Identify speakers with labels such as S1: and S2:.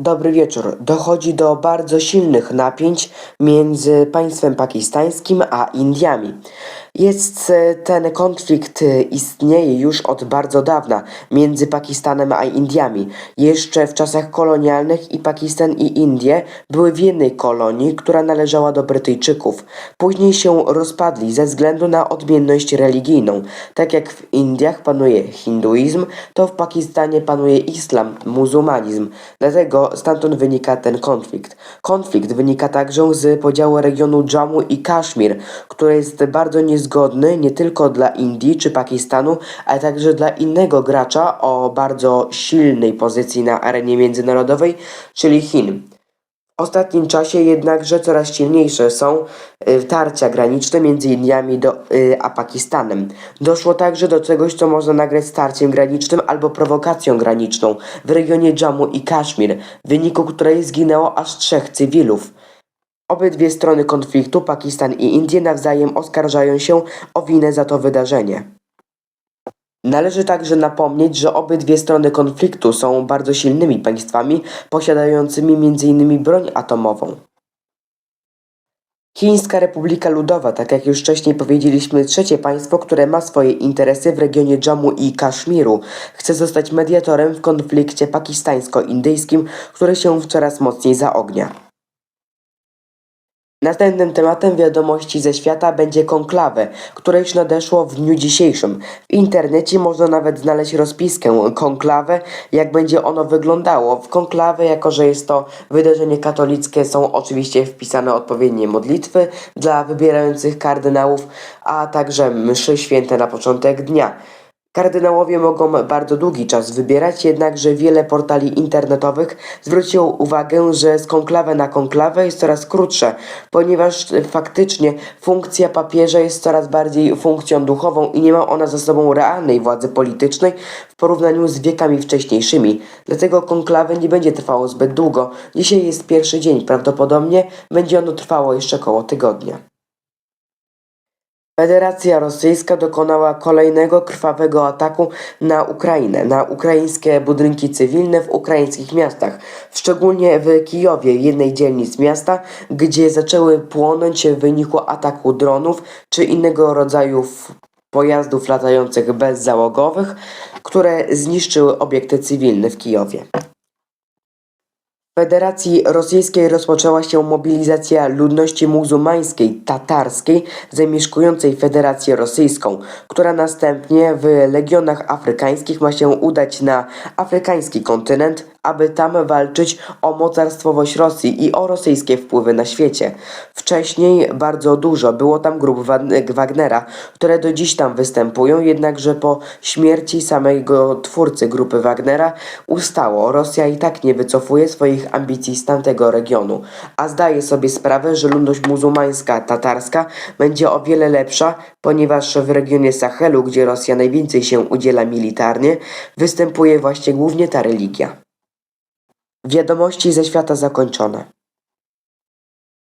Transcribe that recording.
S1: Dobry wieczór. Dochodzi do bardzo silnych napięć między państwem pakistańskim a Indiami. Jest e, ten konflikt e, istnieje już od bardzo dawna między Pakistanem a Indiami. Jeszcze w czasach kolonialnych i Pakistan i Indie były w jednej kolonii, która należała do Brytyjczyków. Później się rozpadli ze względu na odmienność religijną. Tak jak w Indiach panuje hinduizm, to w Pakistanie panuje islam, muzułmanizm. Dlatego stamtąd wynika ten konflikt. Konflikt wynika także z podziału regionu Jammu i Kaszmir, który jest bardzo niezgodny nie tylko dla Indii czy Pakistanu, ale także dla innego gracza o bardzo silnej pozycji na arenie międzynarodowej, czyli Chin. Ostatnim czasie jednakże coraz silniejsze są y, tarcia graniczne między Indiami do, y, a Pakistanem. Doszło także do czegoś, co można nagrać starciem granicznym albo prowokacją graniczną w regionie Jammu i Kaszmir, w wyniku której zginęło aż trzech cywilów. Obydwie strony konfliktu, Pakistan i Indie, nawzajem oskarżają się o winę za to wydarzenie. Należy także napomnieć, że obydwie strony konfliktu są bardzo silnymi państwami, posiadającymi m.in. broń atomową. Chińska Republika Ludowa, tak jak już wcześniej powiedzieliśmy, trzecie państwo, które ma swoje interesy w regionie Jammu i Kaszmiru, chce zostać mediatorem w konflikcie pakistańsko-indyjskim, który się coraz mocniej zaognia. Następnym tematem wiadomości ze świata będzie konklawę, które już nadeszło w dniu dzisiejszym. W internecie można nawet znaleźć rozpiskę konklawę, jak będzie ono wyglądało. W konklawę, jako że jest to wydarzenie katolickie, są oczywiście wpisane odpowiednie modlitwy dla wybierających kardynałów, a także mszy święte na początek dnia. Kardynałowie mogą bardzo długi czas wybierać, jednakże wiele portali internetowych zwróciło uwagę, że z konklawy na konklawę jest coraz krótsze, ponieważ faktycznie funkcja papieża jest coraz bardziej funkcją duchową i nie ma ona za sobą realnej władzy politycznej w porównaniu z wiekami wcześniejszymi. Dlatego konklawy nie będzie trwało zbyt długo. Dzisiaj jest pierwszy dzień, prawdopodobnie będzie ono trwało jeszcze około tygodnia. Federacja Rosyjska dokonała kolejnego krwawego ataku na Ukrainę, na ukraińskie budynki cywilne w ukraińskich miastach, szczególnie w Kijowie, jednej dzielnic miasta, gdzie zaczęły płonąć w wyniku ataku dronów czy innego rodzaju pojazdów latających bezzałogowych, które zniszczyły obiekty cywilne w Kijowie. Federacji Rosyjskiej rozpoczęła się mobilizacja ludności muzułmańskiej, tatarskiej, zamieszkującej Federację Rosyjską, która następnie w legionach afrykańskich ma się udać na afrykański kontynent, aby tam walczyć o mocarstwowość Rosji i o rosyjskie wpływy na świecie. Wcześniej bardzo dużo było tam grup Wag- Wagnera, które do dziś tam występują, jednakże po śmierci samego twórcy grupy Wagnera ustało. Rosja i tak nie wycofuje swoich ambicji z tamtego regionu, a zdaje sobie sprawę, że ludność muzułmańska tatarska będzie o wiele lepsza, ponieważ w regionie Sahelu, gdzie Rosja najwięcej się udziela militarnie, występuje właśnie głównie ta religia. Wiadomości ze świata zakończone.